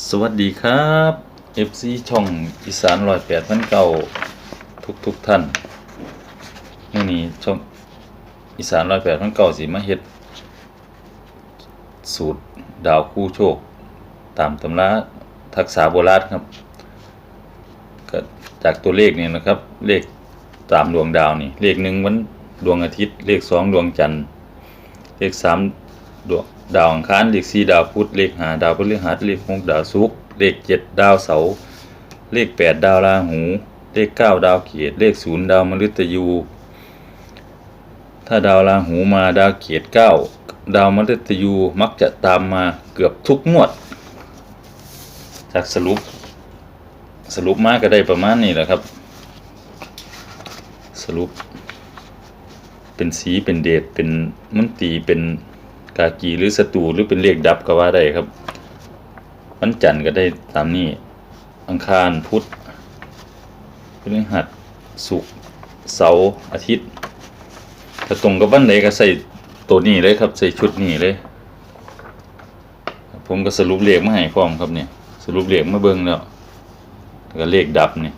สวัสดีครับ FC ช่องอีสานรอยแปดพันเก่าทุกทุกท่านมื่อนี้ช่องอีสานรอยแปดพันเก่าสิมาเฮ็ด สูตรดาวคู่โชค ตามตำราทักษะโบราณครับก็จากตัวเลขนี่นะครับ เลขตามดวงดาวนี่ เลขหนึ่งวันดวงอาทิตย์ เลขสองดวงจันทร์ เลขสาม ดวงดาวอังคารเลขสี่ดาวพุธเลขหาดาวพฤหัสเลขหกดาวศุกร์เลขเจ็ดดาวเสาร์เลขแปดดาวราหู เลขเก้าดาวเกียรเลขศูนย์ดาวมฤตยู ถ้าดาวราหูมาดาวเกียรเก้าดาวมฤตยูมักจะตามมาเกือบทุกงวด จากสรุป สรุปมากก็ได้ประมาณนี้แหละครับ สรุป เป็นสีเป็นเดชเป็นมุนตีเป็น กากีหรือศัตรูหรือเป็นเลขดับก็ว่าได้ครับวันจันทร์ก็ได้ตามนี้ อังคารพุธพฤหัสศุกร์เสาร์อาทิตย์ ถ้าตรงกับวันไหนก็ใส่ตัวนี้เลยครับ ใส่ชุดนี้เลย ผมก็สรุปเลขมาให้พร้อมครับเนี่ย สรุปเลขมาเบิ่งแล้วก็เลขดับเนี่ย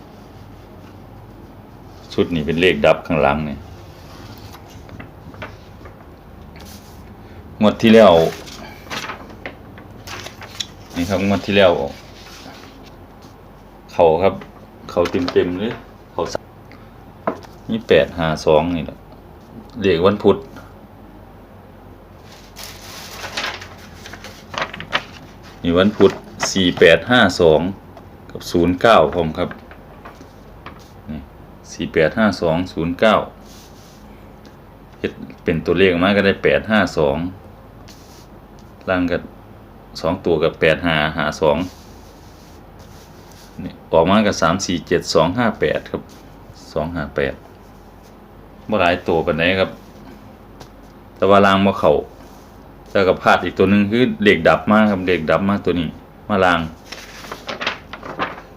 ชุดนี้เป็นเลขดับข้างหลังเนี่ย งวดที่แล้ว นี่ครับงวดที่แล้ว เขาครับ เขาเต็มเต็มๆเลยเขาสามนี่แปดหาสองนี่แหละเด็กวันพุธนี่วันพุธสี่แปดห้าสองกับศูนย์เก้าผมครับนี่สี่แปดห้าสองศูนย์เก้า เป็นตัวเลขมาก็ได้แปดห้าสองล่างกับสองตัวกับแปดหาหาสองนี่ออกมากับสามสี่เจ็ดสองห้าแปดครับสองห้าแปดบ่หลายตัวปานใดครับ แต่ว่าล่างบ่เข้าแต่กับพลาดอีกตัวหนึ่งคือเลขดับมากครับเลขดับมากตัวนี้ มาล่าง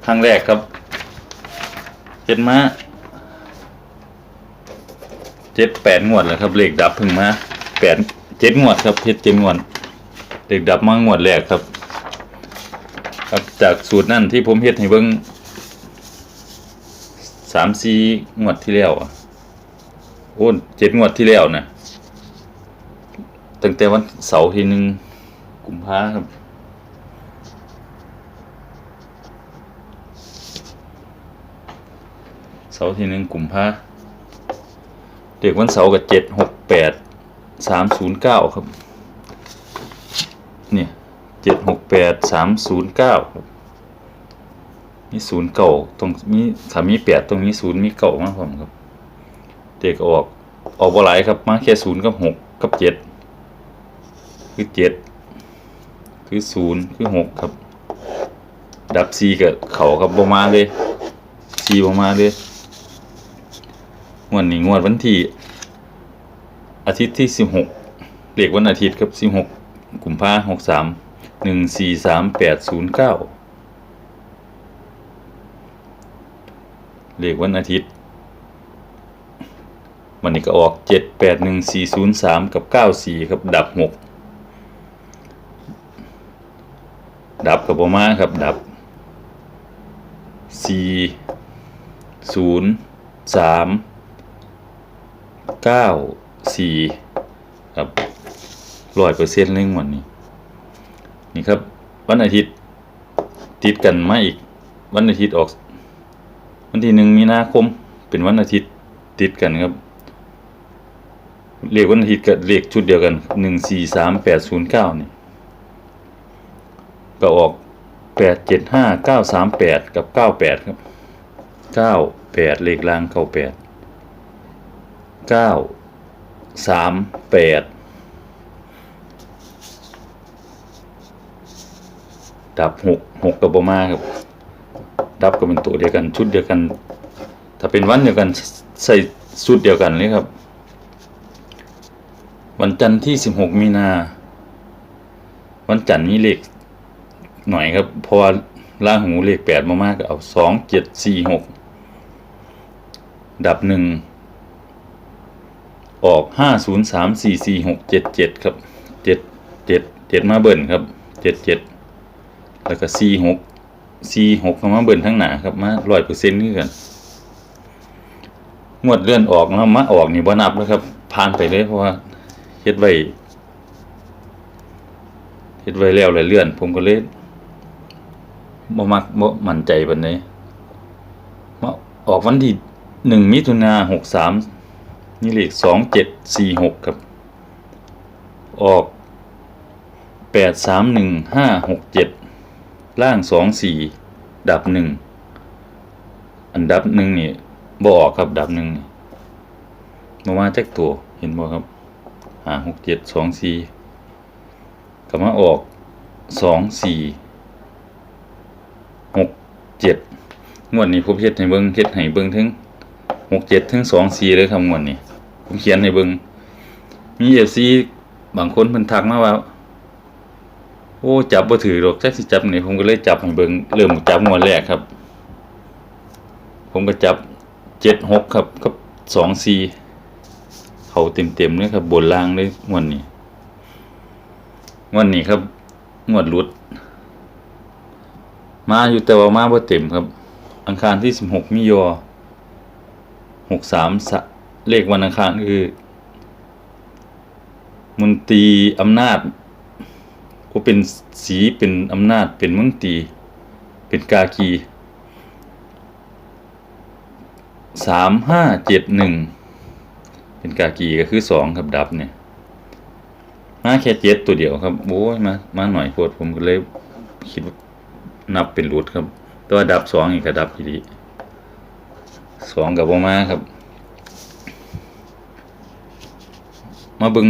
ครั้งแรกครับเฮ็ดมา เจ็ดแปดงวดแล้วครับเลขดับเพึ่งมาแปดเจ็ดงวดครับเพชรเจ็ดงวดเลขดับมางวดแรกครับ ครับจากสูตรนั่นที่ผมเฮ็ดให้เบิ่งสามสี่งวดที่แล้วอะโอ้เจ็ดงวดที่แล้วนะตั้งแต่วันเสาร์ที่หนึ่งกุมภาครับเสาร์ที่หนึ่งกุมภา เด็กวันเสาร์กับเจ็ดหกแปดสามศูนย์เก้าครับ เนี่ยเจ็ดหกแปดสามศูนย์เก้าครับมีศูนย์เก่าตรงมีถ้ามีแปดตรงนี้ศูนย์มีเก่ามากผมครับ เด็กออกออกบ่หลายครับมาแค่ศูนย์กับหกกับเจ็ดคือเจ็ดคือศูนย์คือหกครับ ดับซีกับเขาครับบ่มาเลยซีบ่มาเลย งวดนี้งวดวันที่อาทิตย์ที่สิบหกเลขวันอาทิตย์ครับสิบหกกุมภาหกสามหนึ่งสี่สามแปดศูนย์เก้าเลขวันอาทิตย์วันนี้ก็ออกเจ็ดแปดหนึ่งสี่ศูนย์สามกับเก้าสี่ครับดับหกดับกับประมาครับดับสี่ศูนย์สาม เก้าสี่ครับร้อยเปอร์เซ็นต์เรื่องวันนี้ นี่ครับ วันอาทิตย์ ติดกันมาอีก วันอาทิตย์ออก วันที่หนึ่งมีนาคม เป็นวันอาทิตย์ติดกันครับเลขวันอาทิตย์กับเลขชุดเดียวกันหนึ่งสี่สามแปดศูนย์เก้านี่ก็ออกแปดเจ็ดห้าเก้าสามแปดกับเก้าแปดครับเก้าแปดเลขล่างเก้าแปด เก้าสามแปดดับหกหกกับบมาครับ ดับก็เป็นตัวเดียวกันชุดเดียวกัน ถ้าเป็นวันเดียวกันใส่ชุดเดียวกันเลยครับ วันจันทร์ที่สิบหกมีนา วันจันทร์นี้เลขหน่อยครับ เพราะว่าล่าหูเลขแปดมามากก็เอาสองเจ็ดสี่หกดับหนึ่ง ออกห้าศูนย์สามสี่สี่หกเจ็ดเจ็ดครับเจ็ดเจ็ดเจ็ดมาเบิ่นครับเจ็ดเจ็ดแล้วก็สี่หกสี่หกมาเบิ่นทั้งหนาครับมาร้อยเปอร์เซ็นต์คือกันงวดเลื่อนออกแล้วมาออกนี่บ่นับแล้วครับผ่านไปเลยเพราะว่าเฮ็ดไว้เฮ็ดไว้แล้วเลยเลื่อน ผมก็เลยบ่มักบ่มั่นใจปานใดมาออกวันที่หนึ่งมิถุนาหกสาม นี่เลขสองเจ็ดสี่หกครับ ออกแปดสามหนึ่งห้าหกเจ็ดล่างสองสี่ดับหนึ่งอันดับหนึ่งนี่บออกครับดับหนึ่งมาว่าจักตัวเห็นบ่ครับห้าหกเจ็ดสองสี่ก็มาออกสองสี่หกเจ็ดงวดนี้ผมเฮ็ดให้เบิ่งเฮ็ดให้เบิ่งถึงหกเจ็ดถึงสองสี่เลยครับงวดนี้ ผมเขียนให้เบิ่งมีเอฟซีบางคนเพิ่นทักมาว่า โอ้จับบ่ถือหรอกจักสิจับนี่ผมก็เลยจับให้เบิ่งเริ่มจับงวดแรกครับ ผมก็จับเจ็ดหกครับกับสองสี่เขาเต็มเต็มๆเลยครับบนล่างเลยงวดนี้งวดนี้ครับงวดหลุด มาอยู่แต่ว่ามาบ่เต็มครับ อังคารที่สิบหกมิยอหกสามส เลขวันอังคารคือ มนตรีอำนาจ ก็เป็นสีเป็นอำนาจเป็นมนตรีเป็นกากีสามห้าเจ็ดหนึ่งเป็นกากีก็คือสองครับดับเนี่ย มาแค่เจ็ดตัวเดียวครับโอ้ยมามาหน่อยโพดผมก็เลยคิดว่านับเป็นรูดครับ ตัวดับสองอีกก็ดับอีดีสองกับโอมาครับ มาบิง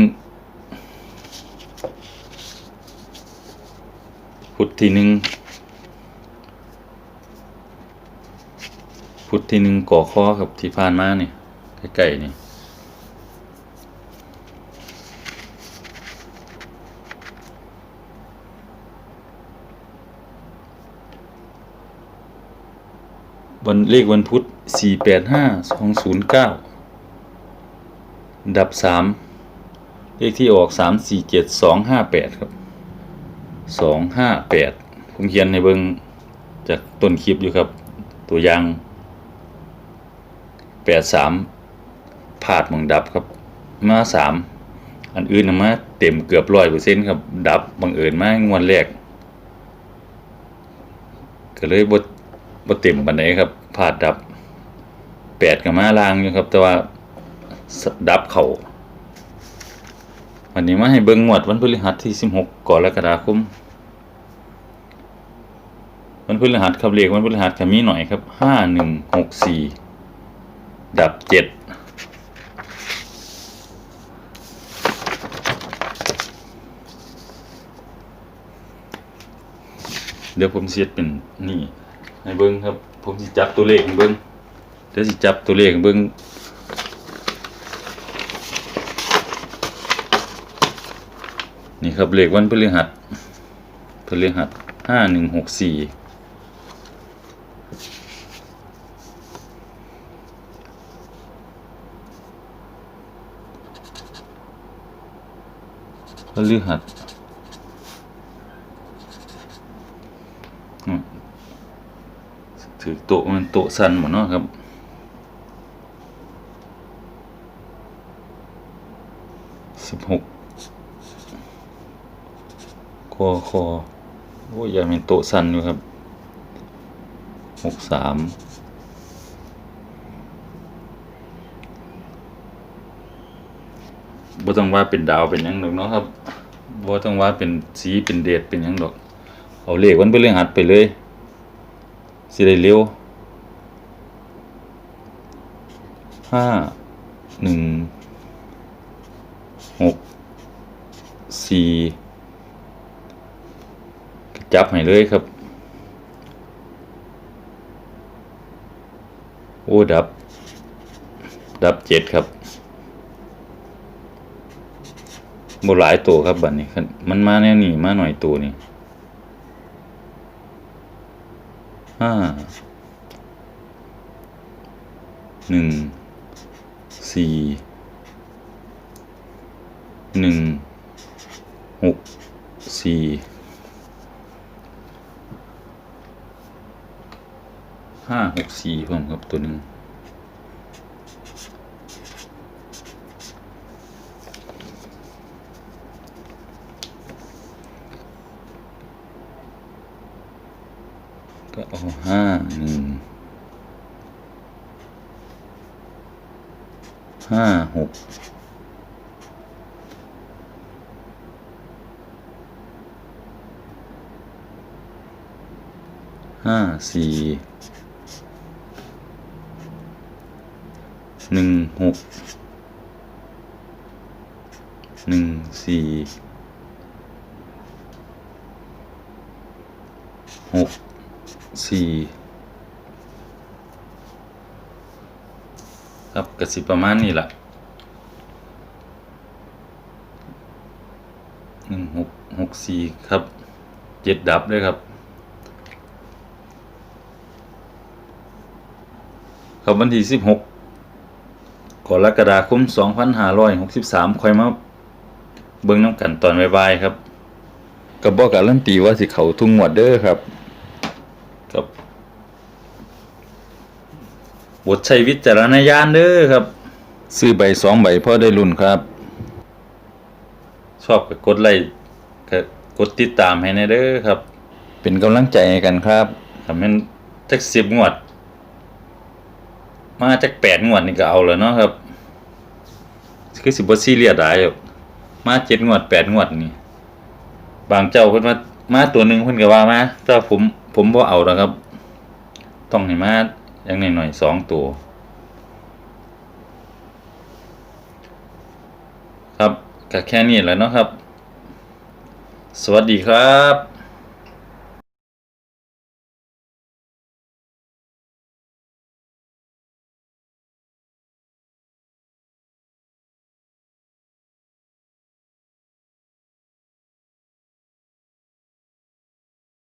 พุทธที่หนึ่งพุทธที่หนึ่งก่อข้อครับที่ผ่านมานี่ใกล้ๆนี่วันเลขวันพุธสี่แปดห้าสองศูนย์เก้าดับสาม เลขที่ออกสามสี่เจ็ดสองห้าแปดครับสองห้าแปดผมเขียนในเบิงจากต้นคลิปอยู่ครับ ตัวอย่างแปดสามพาดมองดับครับ มาสามอันอื่นนะมาเต็มเกือบร้อยเปอร์เซ็นต์ครับ ดับบังเอิญมางวดแรก ก็เลยบดบดเต็มบันไดครับพาดดับแปดกับมาลางอยู่ครับ แต่ว่าดับเข่า วันนี้มาให้เบิ่งงวดวันพฤหัสที่สิบหกกรกฎาคมวันพฤหัสครับเลขวันพฤหัสก็มีหน่อยครับห้าหนึ่งหกสี่ดับเจ็ดเดี๋ยวผมเสียดเป็นนี่ให้เบิ้งครับ ผมสิจับตัวเลขให้เบิ้งเดี๋ยวสิจับตัวเลขให้เบิ้ง นี่ครับเลขวันพฤหัสพฤหัสห้าหนึ่งหกสี่พฤหัสถือโต๊ะมันโต๊ะสั้นหมดเนาะครับสิบหก คอคอโอ้ยยังเป็นโต๊ะสั้นอยู่ครับหกสามบ่ต้องว่าเป็นดาวเป็นยังดอกเนาะครับบ่ต้องว่าเป็นสีเป็นเดชเป็นยังดอก เอาเลขวันพฤหัสไปเลยสิได้เร็วห้าหนึ่งหกสี่ จับให้เลยครับ โอ้ดับ ดับเจ็ดครับบหลายตัวครับบัดนี้มันมาแนวนี้มาหน่อยตัวนี่ห้าหนึ่งสี่หนึ่งหกสี่ ห้าหกสี่เพิ่มครับตัวหนึ่งก็เอาห้าหนึ่งห้าหกห้าสี่ หนึ่งหกหนึ่งสี่หกสี่ครับกสิประมาณนี้แหละหนึ่งหกหกสี่ครับเจ็ดดับเลยครับครับวันที่สิบหก กรกฎาคมสองพันห้าร้อยหกสิบสามคอยมาเบิ่งน้ำกันตอนบ่ายๆครับกับบอกการันตีว่าสิเขาทุ่งหวดเด้อครับกับบทใช้วิจารณญาณเด้อครับ ซื้อใบสองใบพอได้รุ่นครับ ชอบก็กดไลค์ก็กดติดตามให้ในเด้อครับ เป็นกำลังใจให้กันครับทำให้จักสิบงวด มาจากแปดงวดนี่ก็เอาแล้วเนาะครับ คือสิบซีเรียสหลายหรอกมาเจ็ดงวดแปดงวดนี่ บางเจ้าเพิ่นว่ามาตัวหนึ่งเพิ่นก็ว่ามาแต่ว่าผมผมบ่เอาแล้วครับ ต้องให้มาอย่างน้อยๆสองตัว ครับก็แค่นี้แหละเนาะครับ สวัสดีครับ